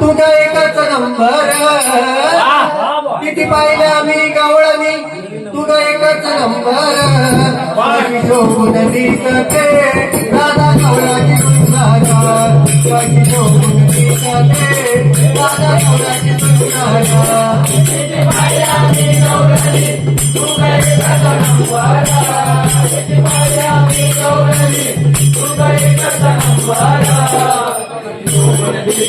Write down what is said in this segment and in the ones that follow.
तुझा एकच नंबर. किती पाहिलं आम्ही गवळणी? तुझा एकच नंबर. शोभून दिसते. दादा गवळाची सुंदर शोभून दिसते. दादा गवळाची सुंदर तुझा एकच नंबर.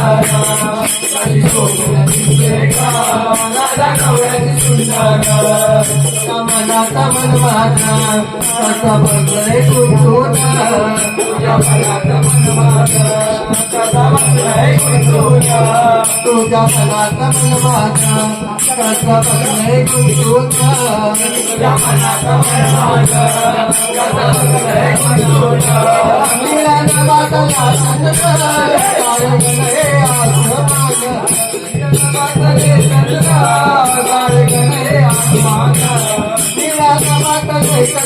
डोळ्यात किती पाहिल्या मी गवळले तुझा एकच नंबर मनात मन माझा कसा बसलंय तुझ्या मनात मन माझा कसा बसलंय तुझा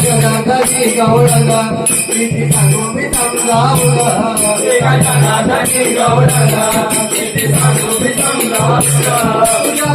जगनाथाची गवळणी किती सांगू मी समजावला एका जगाची किती सांगू मी समजावला तुझ्या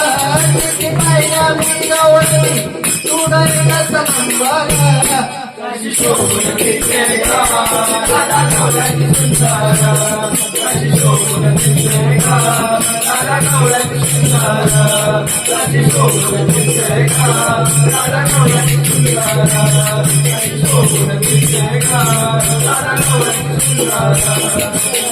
राधे या गोकुळी अवतरलो किती पाहिल्या मी गवळणी एकच नंबर किती पाहिल्या मी गवळणी तुझा एकच नंबर किती पाहिल्या मी गवळणी तुझा एकच नंबर किती पाहिल्या मी गवळणी तुझा एकच नंबर